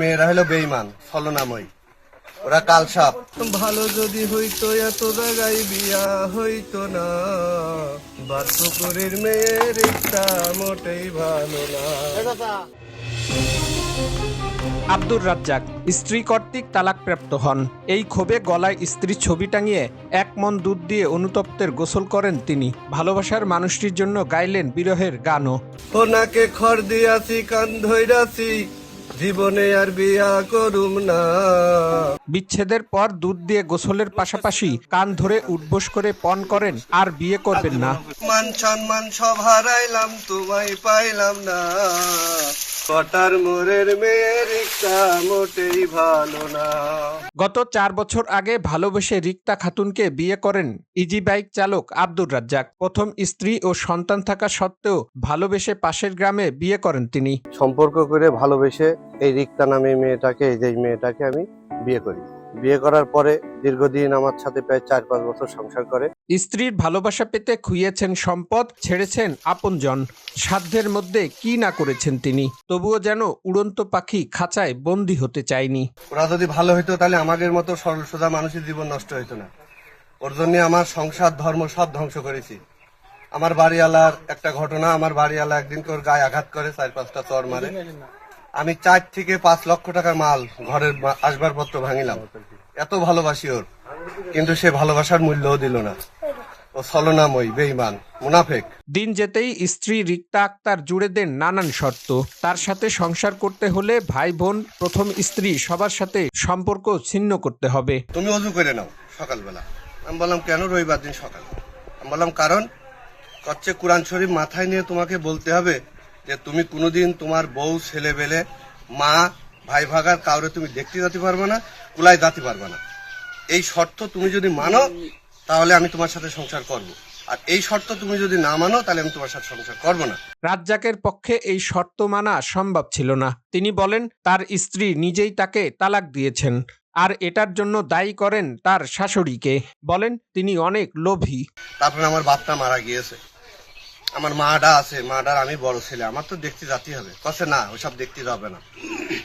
মেয়েরা হলো বেইমান ছলনাময়ী। ওরা কালসাপ। ভালো যদি হইতো এত জায়গায় বিয়া হইতো না। বাধ্যকরের মেয়ের একটা মোটেই ভালো না। আব্দুর রাজ্জাক স্ত্রী কর্তৃক তালাকপ্রাপ্ত হন। এই ক্ষোভে গলায় স্ত্রীর ছবি টাঙিয়ে এক মন দুধ দিয়ে অনুতপ্তের গোসল করেন তিনি। ভালোবাসার মানুষটির জন্য গাইলেন বিরহের গানও। ওনাকে খড় দিয়াছি কান ধইরাছি জীবনে আর বিয়া করুম না। বিচ্ছেদের পর দুধ দিয়ে গোসলের পাশাপাশি কান ধরে উঠবোস করে পণ করেন আর বিয়ে করবেন না। মান সম্মান সব হারাইলাম তোমায় পাইলাম না। কটার মোরের মেয়ের একটা মোটেই ভালো না। গত চার বছর আগে ভালোবেসে রিক্তা খাতুনকে বিয়ে করেন ইজি বাইক চালক আব্দুর রাজ্জাক। প্রথম স্ত্রী ও সন্তান থাকা সত্ত্বেও ভালোবেসে পাশের গ্রামে বিয়ে করেন তিনি। সম্পর্ক করে ভালোবেসে এই রিক্তা নামে মেয়েটাকে এই যে এই মেয়েটাকে আমি বিয়ে করি। বিয়ে করার পরে দীর্ঘদিন আমার সাথে প্রায় চার পাঁচ বছর সংসার করে। স্ত্রীর ভালোবাসা পেতে খুইয়েছেন সম্পদ ছেড়েছেন আপনজন। সাধ্যের মধ্যে কি না করেছেন তিনি? তবুও যেন উড়ন্ত পাখি খাঁচায় বন্দী হতে চায়নি। ওরা যদি ভালো হইতো তাহলে আমাদের মতো সরল সোজা মানুষের জীবন নষ্ট হইতো না। ওর জন্য আমার সংসার ধর্ম সব ধ্বংস করেছি। আমার বাড়িওয়ালার একটা ঘটনা আমার বাড়িওয়ালা একদিন ওর গায়ে আঘাত করে চার পাঁচটা চর মারে। আমি চার থেকে পাঁচ লক্ষ টাকার মাল ঘরের আসবাবপত্র ভাঙিলাম। এত ভালোবাসি ওর কিন্তু সে ভালোবাসার মূল্যও দিল না। ও ছলনাময়ী বেইমান মুনাফেক। দিন যেতেই স্ত্রী রিক্তা আক্তার জুড়ে দেন নানান শর্ত। তার সাথে সংসার করতে হলে ভাই বোন প্রথম স্ত্রী সবার সাথে সম্পর্ক ছিন্ন করতে হবে। তুমি অজু করে নাও সকালবেলা। আমি বললাম কেন রবিবার দিন সকাল? আমি বললাম কারণ কচ্ছে কোরআন শরীফ মাথায় নিয়ে তোমাকে বলতে হবে যে তুমি কোনোদিন তোমার বউ ছেলে বেলে মা ভাই ভাগার কাউরে তুমি দেখতে যেতে পারবে না কুলাই দাতে পারবে না। এই শর্ত তুমি যদি মানো তাহলে আমি তোমার সাথে সংসার করব। আর এই শর্ত তুমি যদি না মানো তাহলে আমি তোমার সাথে সংসার করব না। রাজ্জাকের পক্ষে এই শর্ত মানা সম্ভব ছিল না। তিনি বলেন তার স্ত্রী নিজেই তাকে তালাক দিয়েছেন আর এটার জন্য দায়ী করেন তার শাশুড়িকে। বলেন তিনি অনেক লোভী। তারপরে আমার বাপটা মারা গিয়েছে। আমার মাটা আছে মাটার আমি বড় ছেলে আমার তো দেখতে যাতেই হবে। কসে না ওসব দেখতে যাবে না।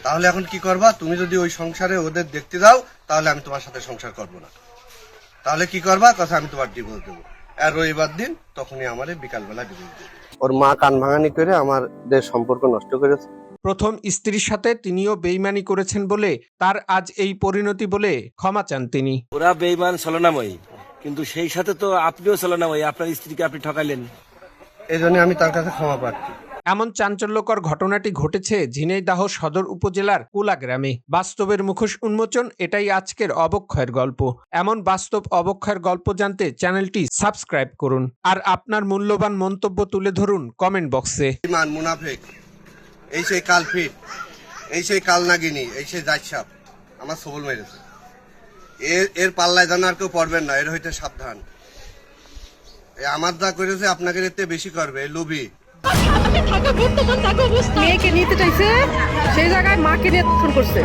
তাহলে এখন কি করবা? তুমি যদি ওই সংসারে ওদের দেখতে যাও তাহলে আমি তোমার সাথে সংসার করব না। তাহলে কি করবা? কথা আমি তোমার ডিভোর্স দেবো। আর রবিবার দিন তখনই আমার বিকালবেলা ডিভোর্স দেবো। ওর মা কান ভাঙানি করে আমাদের সম্পর্ক নষ্ট করেছে। প্রথম স্ত্রীর সাথে তিনিও বেইমানি করেছেন বলে তার আজ এই পরিণতি বলে ক্ষমা চান তিনি। ওরা বেইমান ছলনাময়ী কিন্তু সেই সাথে তো আপনিও ছলনাময়ী আপনার স্ত্রীকে আপনি ঠকাইলেন এই জন্য আমি তার কাছে ক্ষমা প্রার্থী। এমন চাঞ্চল্যকর ঘটনাটি ঘটেছে ঝিনাইদাহ সদর উপজেলার কুলা গ্রামে বাস্তবের মুখোশ উন্মোচন এটাই আজকের অবক্ষয়ের গল্প। এমন বাস্তব অবক্ষয়ের গল্প জানতে চ্যানেলটি সাবস্ক্রাইব করুন। আর আপনার মূল্যবান মন্তব্য তুলে ধরুন কমেন্ট বক্সে। ইমান মুনাফেক এই সেই কালফিট এই সেই কালনাগিনী এই সেই জাইসাপ আমার সবল মেরেছে। এর এর পাল্লায় যেন আর কেউ পড়বেন না এর হইতে সাবধান। আমার যা করেছে আপনাকে এতে বেশি করবে লোভী। মেয়েকে নিতে চাইছে, সেই জায়গায় মাকে নিয়ে করছে।